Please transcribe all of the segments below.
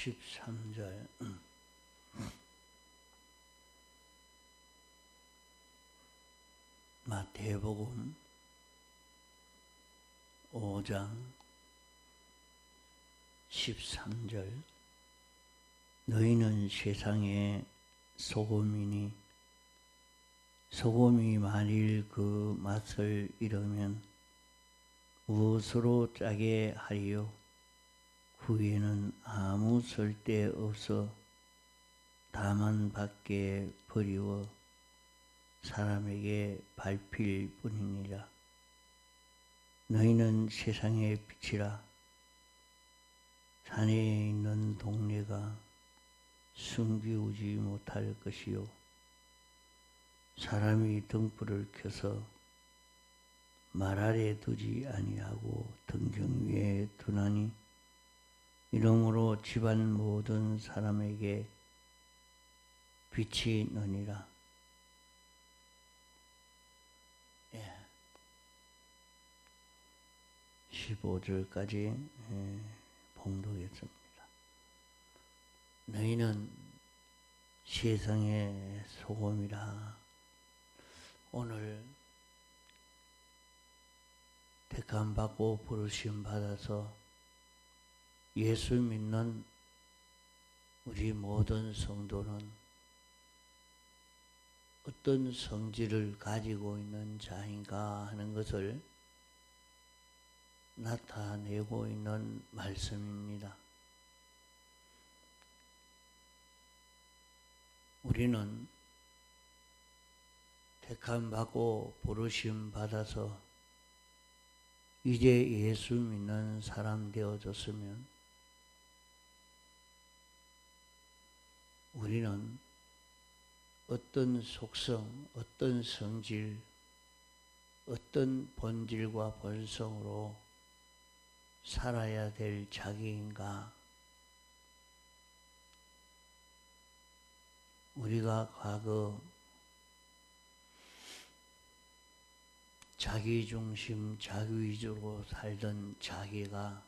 13절. 마태복음 5장 13절. 너희는 세상의 소금이니 소금이 만일 그 맛을 잃으면 무엇으로 짜게 하리요 후에는 아무 쓸데 없어 다만 밖에 버리워 사람에게 밟힐 뿐이니라. 너희는 세상의 빛이라. 산에 있는 동네가 숨기우지 못할 것이요. 사람이 등불을 켜서 말 아래 두지 아니하고 등경 위에 두나니 이러므로 집안 모든 사람에게 빛이 너니라. 예. 15절까지 예, 봉독했습니다. 너희는 세상의 소금이라. 오늘 택함 받고 부르심 받아서 예수 믿는 우리 모든 성도는 어떤 성질을 가지고 있는 자인가 하는 것을 나타내고 있는 말씀입니다. 우리는 택함 받고 부르심 받아서 이제 예수 믿는 사람 되어졌으면 우리는 어떤 속성, 어떤 성질, 어떤 본질과 본성으로 살아야 될 자기인가? 우리가 과거 자기 중심, 자기 위주로 살던 자기가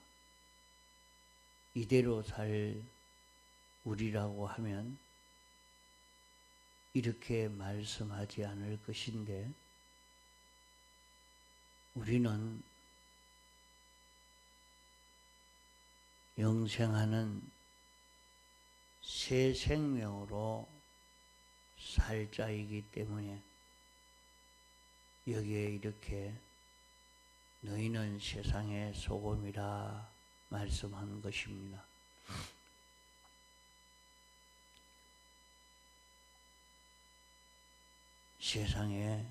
이대로 살 우리라고 하면 이렇게 말씀하지 않을 것인데 우리는 영생하는 새 생명으로 살 자이기 때문에 여기에 이렇게 너희는 세상의 소금이라 말씀한 것입니다. 세상의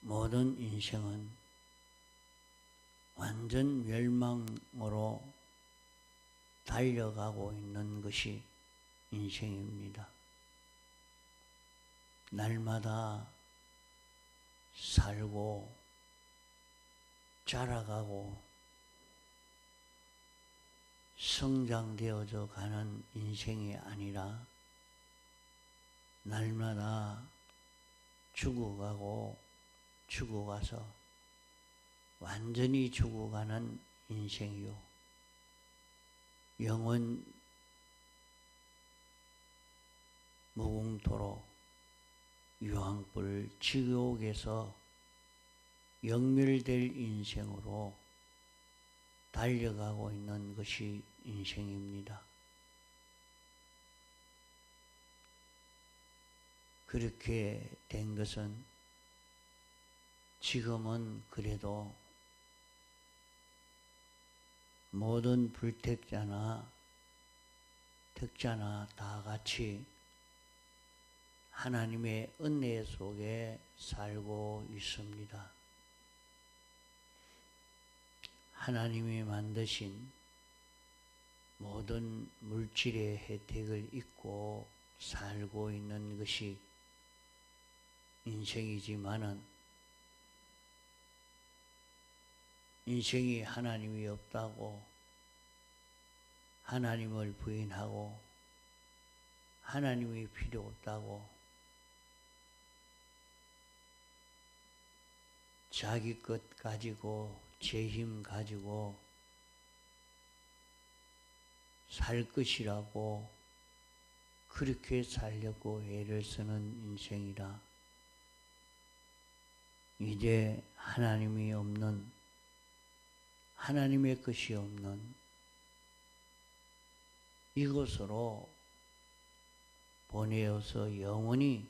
모든 인생은 완전 멸망으로 달려가고 있는 것이 인생입니다. 날마다 살고 자라가고 성장되어져 가는 인생이 아니라 날마다 죽어가고 죽어가서 완전히 죽어가는 인생이요. 영원 무궁토로 유황불 지옥에서 영멸될 인생으로 달려가고 있는 것이 인생입니다. 그렇게 된 것은 지금은 그래도 모든 불택자나 택자나 다 같이 하나님의 은혜 속에 살고 있습니다. 하나님이 만드신 모든 물질의 혜택을 잊고 살고 있는 것이 인생이지만은 인생이 하나님이 없다고 하나님을 부인하고 하나님이 필요 없다고 자기 것 가지고 제 힘 가지고 살 것이라고 그렇게 살려고 애를 쓰는 인생이라 이제 하나님이 없는 하나님의 것이 없는 이것으로 보내어서 영원히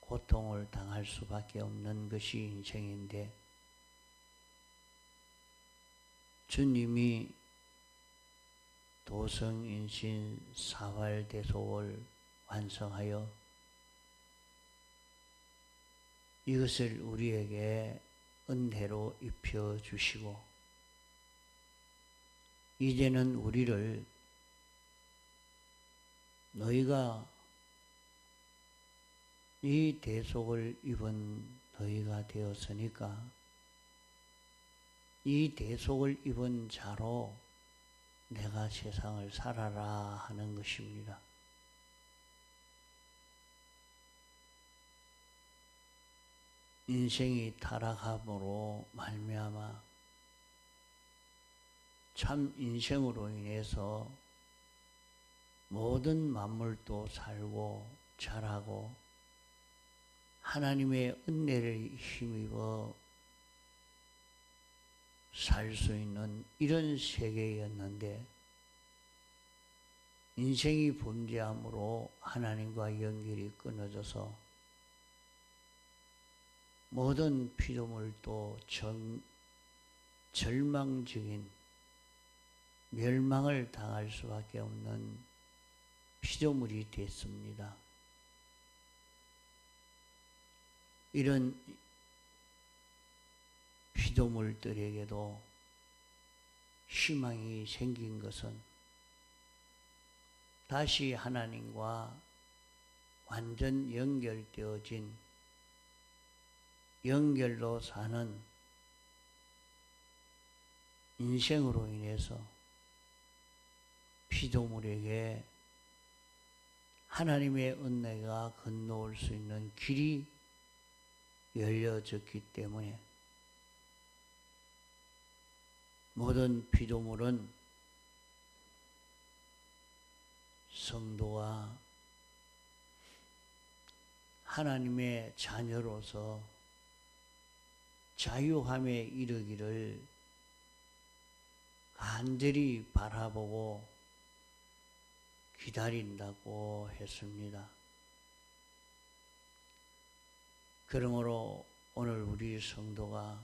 고통을 당할 수밖에 없는 것이 인생인데 주님이 도성인신 사활대속을 완성하여 이것을 우리에게 은혜로 입혀 주시고 이제는 우리를 너희가 이 대속을 입은 너희가 되었으니까 이 대속을 입은 자로 내가 세상을 살아라 하는 것입니다. 인생이 타락함으로 말미암아 참 인생으로 인해서 모든 만물도 살고 자라고 하나님의 은혜를 힘입어 살 수 있는 이런 세계였는데 인생이 범죄함으로 하나님과 연결이 끊어져서 모든 피조물도 전, 절망적인 멸망을 당할 수밖에 없는 피조물이 됐습니다. 이런 피조물들에게도 희망이 생긴 것은 다시 하나님과 완전 연결되어진 연결로 사는 인생으로 인해서 피조물에게 하나님의 은혜가 건너올 수 있는 길이 열려졌기 때문에 모든 피조물은 성도가 하나님의 자녀로서 자유함에 이르기를 간절히 바라보고 기다린다고 했습니다. 그러므로 오늘 우리 성도가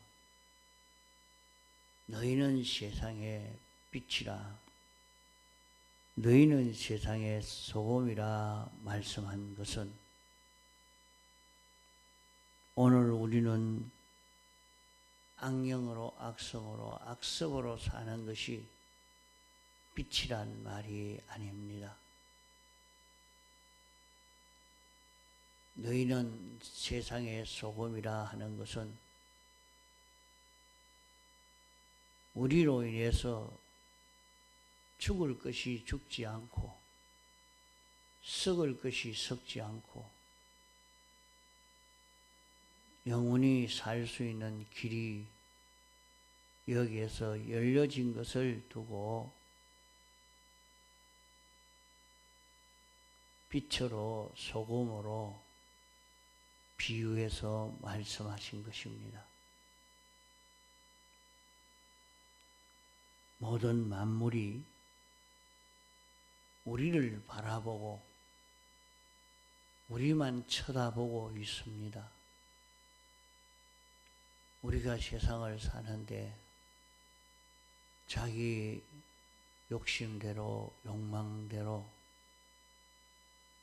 너희는 세상의 빛이라 너희는 세상의 소금이라 말씀한 것은 오늘 우리는 악령으로 악성으로 악습으로 사는 것이 빛이란 말이 아닙니다. 너희는 세상의 소금이라 하는 것은 우리로 인해서 죽을 것이 죽지 않고 썩을 것이 썩지 않고 영원히 살 수 있는 길이 여기에서 열려진 것을 두고 빛으로 소금으로 비유해서 말씀하신 것입니다. 모든 만물이 우리를 바라보고 우리만 쳐다보고 있습니다. 우리가 세상을 사는데 자기 욕심대로 욕망대로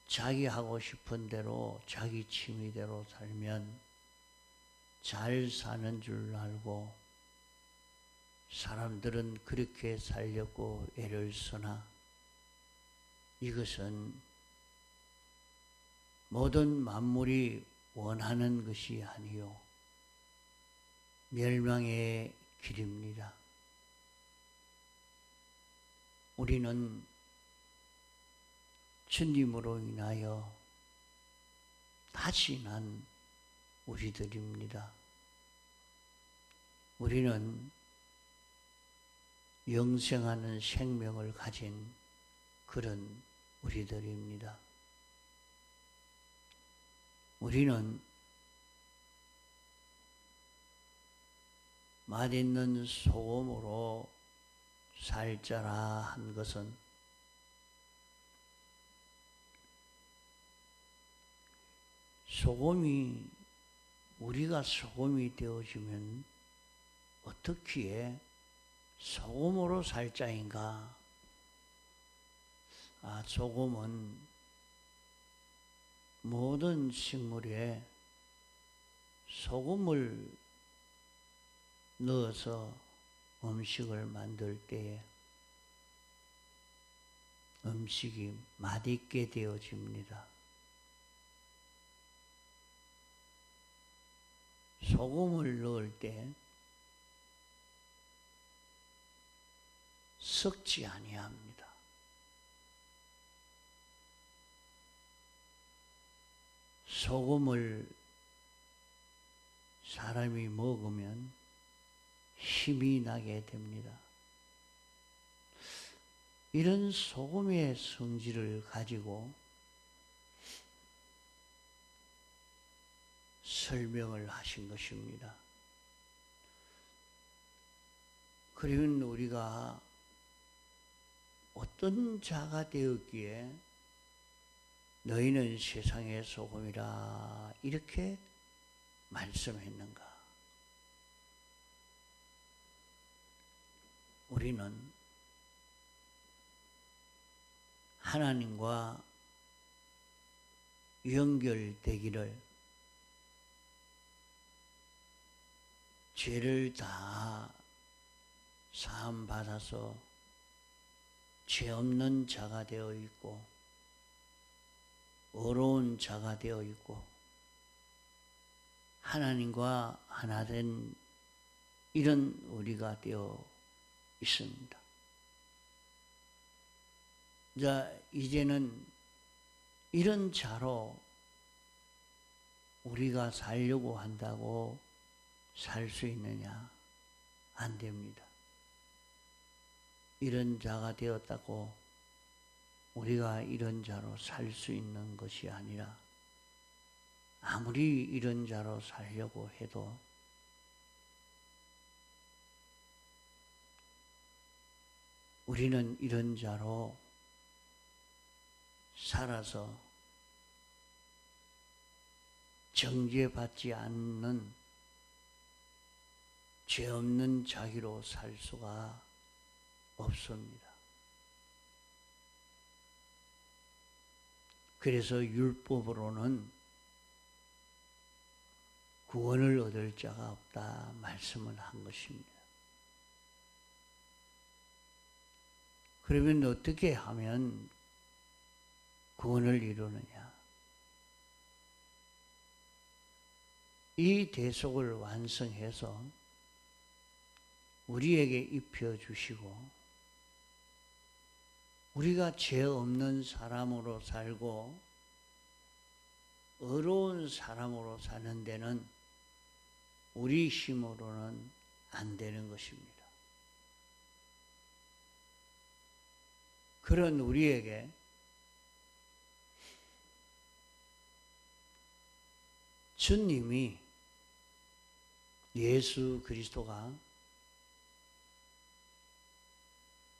자기 하고 싶은 대로 자기 취미대로 살면 잘 사는 줄 알고 사람들은 그렇게 살려고 애를 쓰나 이것은 모든 만물이 원하는 것이 아니요 멸망의 길입니다. 우리는 주님으로 인하여 다시 난 우리들입니다. 우리는 영생하는 생명을 가진 그런 우리들입니다. 우리는 맛있는 소금으로 살자라 한 것은 소금이 우리가 소금이 되어지면 어떻게 소금으로 살자인가? 아, 소금은 모든 식물에 소금을 넣어서 음식을 만들 때에 음식이 맛있게 되어집니다. 소금을 넣을 때 썩지 아니합니다. 소금을 사람이 먹으면 힘이 나게 됩니다. 이런 소금의 성질을 가지고 설명을 하신 것입니다. 그러면 우리가 어떤 자가 되었기에 너희는 세상의 소금이라 이렇게 말씀했는가? 우리는 하나님과 연결되기를 죄를 다 사함 받아서 죄 없는 자가 되어 있고 어려운 자가 되어 있고 하나님과 하나 된 이런 우리가 되어 있습니다. 자, 이제는 이런 자로 우리가 살려고 한다고 살 수 있느냐? 안 됩니다. 이런 자가 되었다고 우리가 이런 자로 살 수 있는 것이 아니라 아무리 이런 자로 살려고 해도 우리는 이런 자로 살아서 정죄받지 않는 죄 없는 자기로 살 수가 없습니다. 그래서 율법으로는 구원을 얻을 자가 없다 말씀을 한 것입니다. 그러면 어떻게 하면 구원을 이루느냐? 이 대속을 완성해서 우리에게 입혀주시고, 우리가 죄 없는 사람으로 살고, 어려운 사람으로 사는 데는 우리 힘으로는 안 되는 것입니다. 그런 우리에게 주님이 예수 그리스도가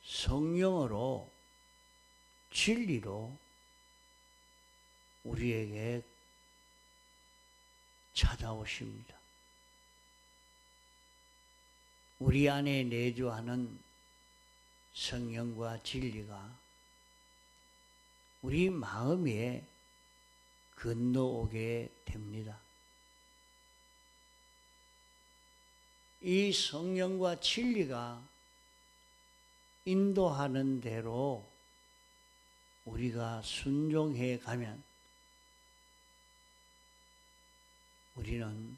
성령으로 진리로 우리에게 찾아오십니다. 우리 안에 내주하는 성령과 진리가 우리 마음에 건너오게 됩니다. 이 성령과 진리가 인도하는 대로 우리가 순종해 가면 우리는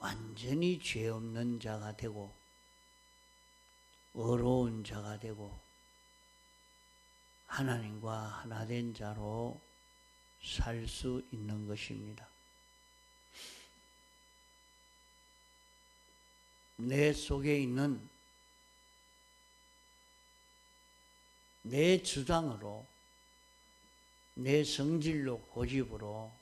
완전히 죄 없는 자가 되고 어려운 자가 되고 하나님과 하나된 자로 살 수 있는 것입니다. 내 속에 있는 내 주장으로 내 성질로 고집으로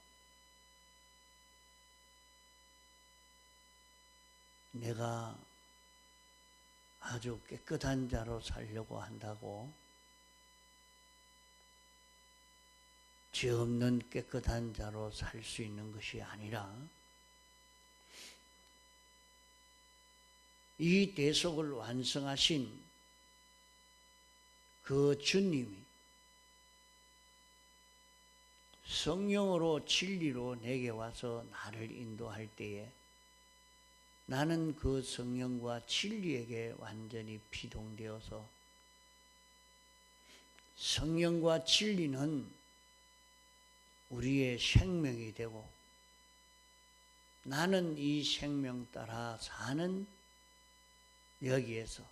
내가 아주 깨끗한 자로 살려고 한다고. 죄 없는 깨끗한 자로 살 수 있는 것이 아니라 이 대속을 완성하신 그 주님이 성령으로 진리로 내게 와서 나를 인도할 때에 나는 그 성령과 진리에게 완전히 피동되어서 성령과 진리는 우리의 생명이 되고 나는 이 생명 따라 사는 여기에서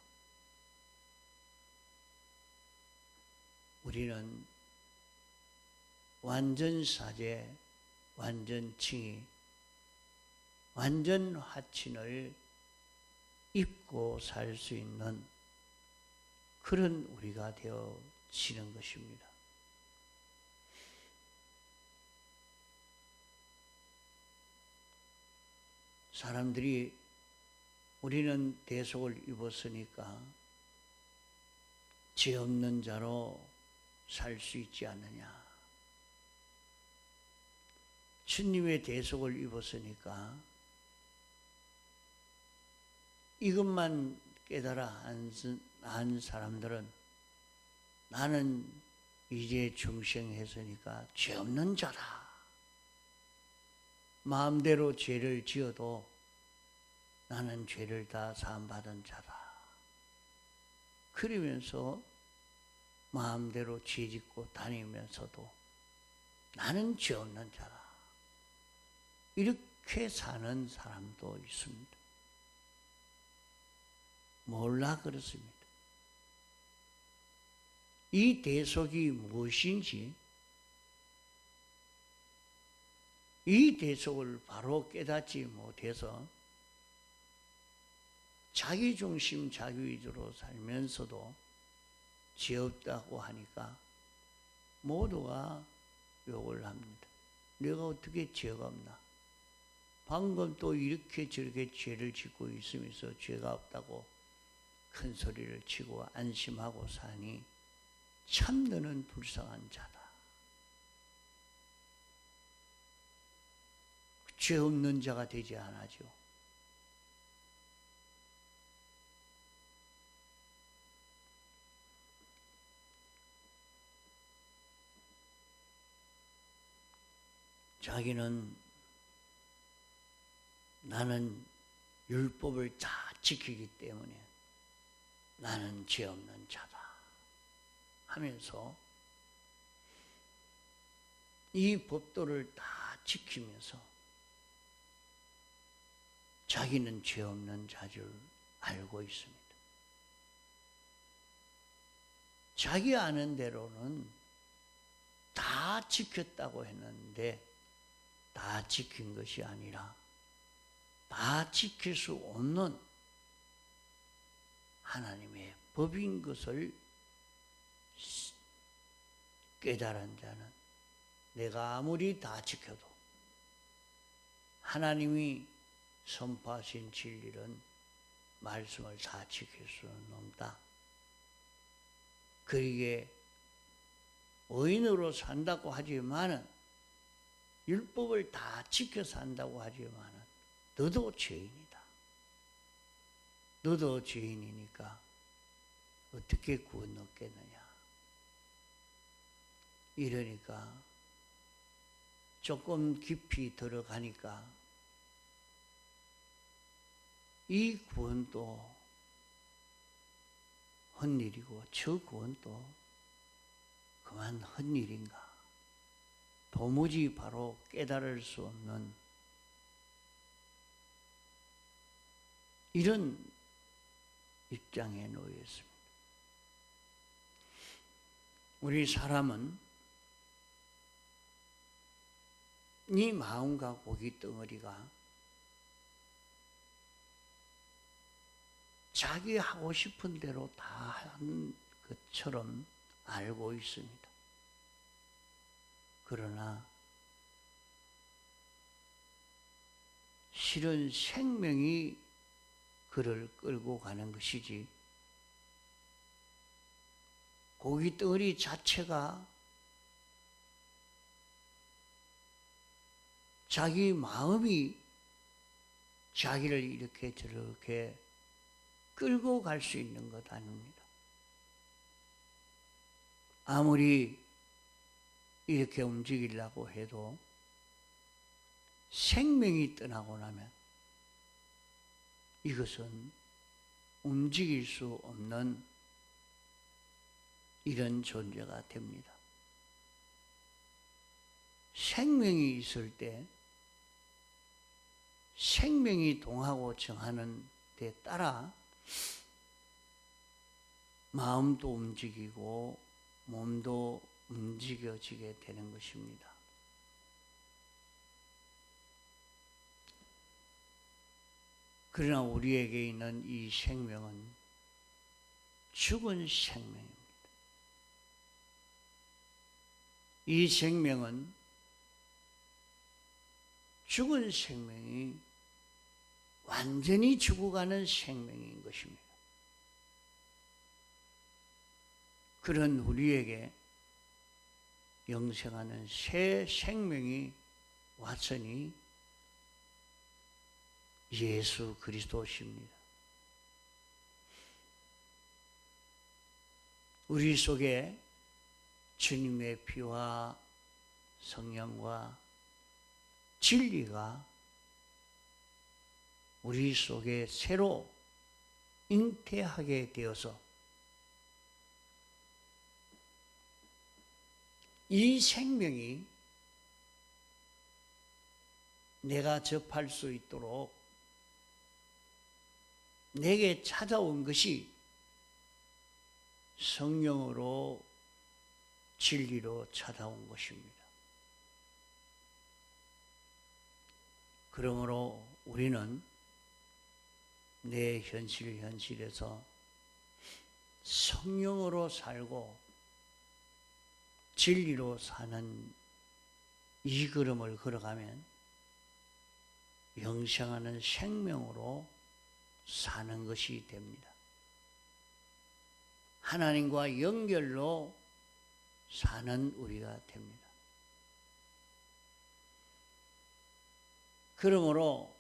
우리는 완전 사제, 완전 칭의, 완전 화친을 입고 살 수 있는 그런 우리가 되어지는 것입니다. 사람들이 우리는 대속을 입었으니까 죄 없는 자로 살 수 있지 않느냐. 주님의 대속을 입었으니까 이것만 깨달아 한 사람들은 나는 이제 중생했으니까 죄 없는 자다. 마음대로 죄를 지어도 나는 죄를 다 사함받은 자다. 그러면서 마음대로 죄 짓고 다니면서도 나는 죄 없는 자다. 이렇게 사는 사람도 있습니다. 몰라 그렇습니다. 이 대속이 무엇인지 이 대속을 바로 깨닫지 못해서 자기 중심 자기 위주로 살면서도 죄 없다고 하니까 모두가 욕을 합니다. 내가 어떻게 죄가 없나? 방금 또 이렇게 저렇게 죄를 짓고 있으면서 죄가 없다고 큰 소리를 치고 안심하고 사니 참 너는 불쌍한 자다. 죄 없는 자가 되지 않아죠. 자기는 나는 율법을 다 지키기 때문에 나는 죄 없는 자다 하면서 이 법도를 다 지키면서 자기는 죄 없는 자줄 알고 있습니다. 자기 아는 대로는 다 지켰다고 했는데 다 지킨 것이 아니라 다 지킬 수 없는 하나님의 법인 것을 깨달은 자는 내가 아무리 다 지켜도 하나님이 선포하신 진리는 말씀을 다 지킬 수는 없다. 그에게 의인으로 산다고 하지만은 율법을 다 지켜 산다고 하지만은 너도 죄인이다. 너도 죄인이니까 어떻게 구원 얻겠느냐. 이러니까 조금 깊이 들어가니까 이 구원도 헛일이고 저 구원도 그만 헛일인가. 도무지 바로 깨달을 수 없는 이런 입장에 놓였습니다. 우리 사람은 네 마음과 고기 덩어리가 자기 하고 싶은 대로 다 한 것처럼 알고 있습니다. 그러나 실은 생명이 그를 끌고 가는 것이지 고기 덩어리 자체가 자기 마음이 자기를 이렇게 저렇게 끌고 갈 수 있는 것 아닙니다. 아무리 이렇게 움직이려고 해도 생명이 떠나고 나면 이것은 움직일 수 없는 이런 존재가 됩니다. 생명이 있을 때 생명이 동하고 정하는 데 따라 마음도 움직이고 몸도 움직여지게 되는 것입니다. 그러나 우리에게 있는 이 생명은 죽은 생명입니다. 이 생명은 죽은 생명이 완전히 죽어가는 생명인 것입니다. 그런 우리에게 영생하는 새 생명이 왔으니 예수 그리스도십니다. 우리 속에 주님의 피와 성령과 진리가 우리 속에 새로 잉태하게 되어서 이 생명이 내가 접할 수 있도록 내게 찾아온 것이 성령으로 진리로 찾아온 것입니다. 그러므로 우리는 내 현실 현실에서 성령으로 살고 진리로 사는 이 걸음을 걸어가면 영생하는 생명으로 사는 것이 됩니다. 하나님과 연결로 사는 우리가 됩니다. 그러므로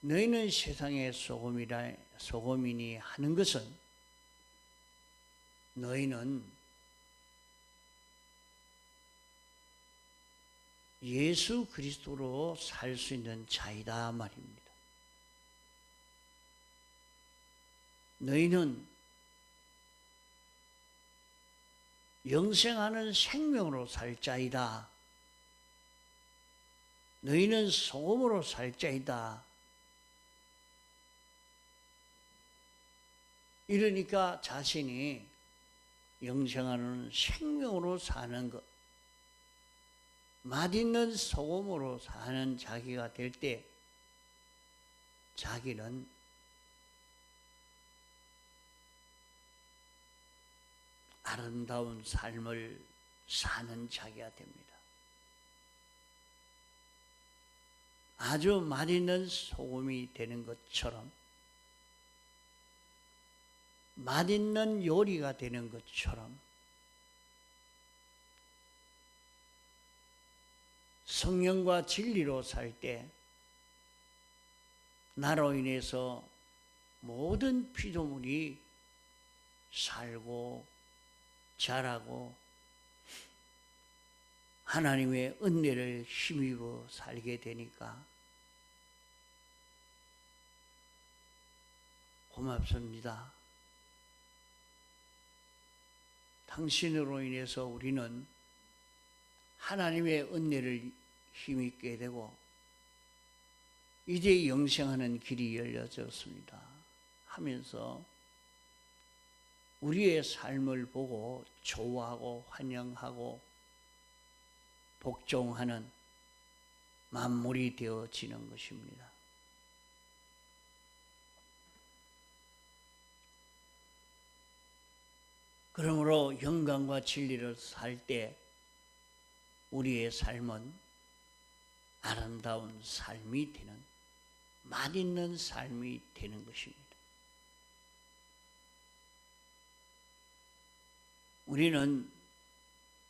너희는 세상의 소금이라 소금이니 하는 것은 너희는 예수 그리스도로 살 수 있는 자이다 말입니다. 너희는 영생하는 생명으로 살 자이다. 너희는 소금으로 살 자이다. 이러니까 자신이 영생하는 생명으로 사는 것, 맛있는 소금으로 사는 자기가 될 때, 자기는 아름다운 삶을 사는 자기가 됩니다. 아주 맛있는 소금이 되는 것처럼 맛있는 요리가 되는 것처럼 성령과 진리로 살 때 나로 인해서 모든 피조물이 살고 자라고 하나님의 은혜를 힘입어 살게 되니까 고맙습니다. 당신으로 인해서 우리는 하나님의 은혜를 힘입게 되고 이제 영생하는 길이 열려졌습니다. 하면서 우리의 삶을 보고 좋아하고 환영하고 복종하는 만물이 되어지는 것입니다. 그러므로 영광과 진리를 살 때 우리의 삶은 아름다운 삶이 되는 맛있는 삶이 되는 것입니다. 우리는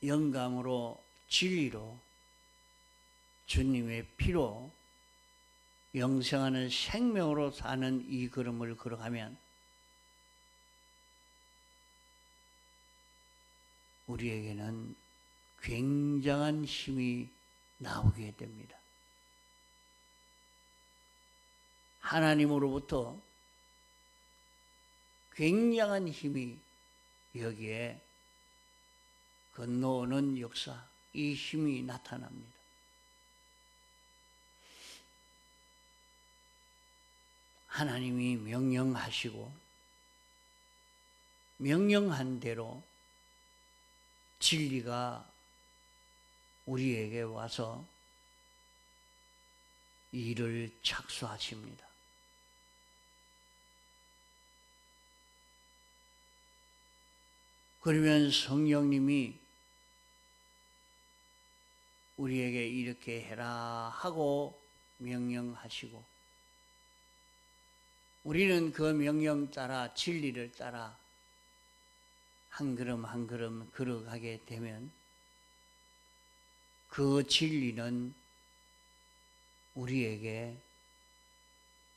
영감으로 진리로 주님의 피로 영생하는 생명으로 사는 이 걸음을 걸어가면 우리에게는 굉장한 힘이 나오게 됩니다. 하나님으로부터 굉장한 힘이 여기에 건너오는 역사, 이 힘이 나타납니다. 하나님이 명령하시고 명령한 대로 진리가 우리에게 와서 일을 착수하십니다. 그러면 성령님이 우리에게 이렇게 해라 하고 명령하시고 우리는 그 명령 따라 진리를 따라 한 걸음 한 걸음 걸어가게 되면 그 진리는 우리에게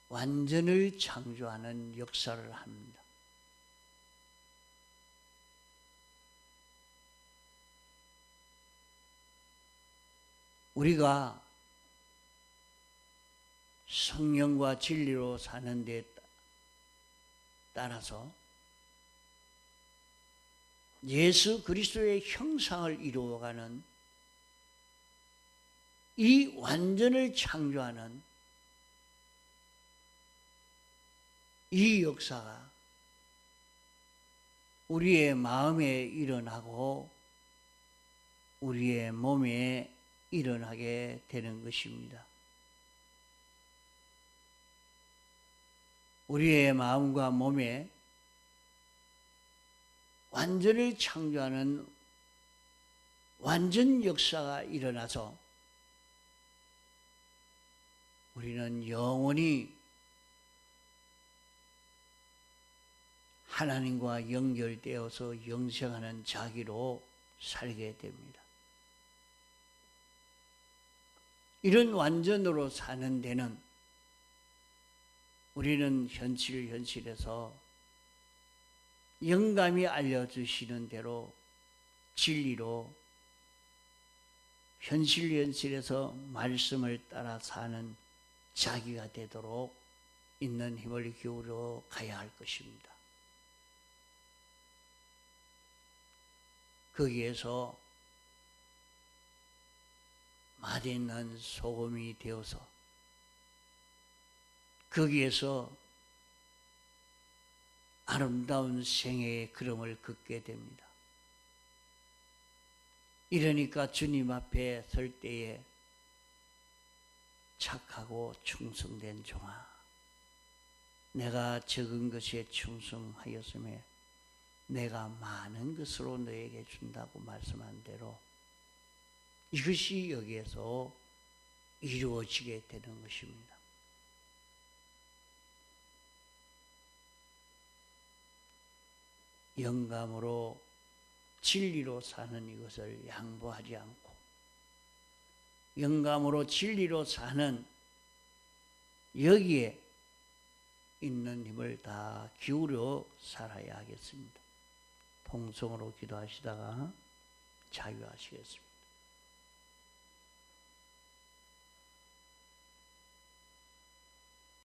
완전을 창조하는 역사를 합니다. 우리가 성령과 진리로 사는 데 따라서 예수 그리스도의 형상을 이루어가는 이 완전을 창조하는 이 역사가 우리의 마음에 일어나고 우리의 몸에 일어나게 되는 것입니다. 우리의 마음과 몸에 완전을 창조하는 완전 역사가 일어나서 우리는 영원히 하나님과 연결되어서 영생하는 자기로 살게 됩니다. 이런 완전으로 사는 데는 우리는 현실 현실에서 영감이 알려주시는 대로 진리로 현실 현실에서 말씀을 따라 사는 자기가 되도록 있는 힘을 기울여 가야 할 것입니다. 거기에서 맛있는 소금이 되어서 거기에서 아름다운 생애의 걸음을 걷게 됩니다. 이러니까 주님 앞에 설 때에 착하고 충성된 종아, 내가 적은 것에 충성하였음에 내가 많은 것으로 너에게 준다고 말씀한 대로 이것이 여기에서 이루어지게 되는 것입니다. 영감으로 진리로 사는 이것을 양보하지 않고 영감으로 진리로 사는 여기에 있는 힘을 다 기울여 살아야 하겠습니다. 통성으로 기도하시다가 자유하시겠습니다.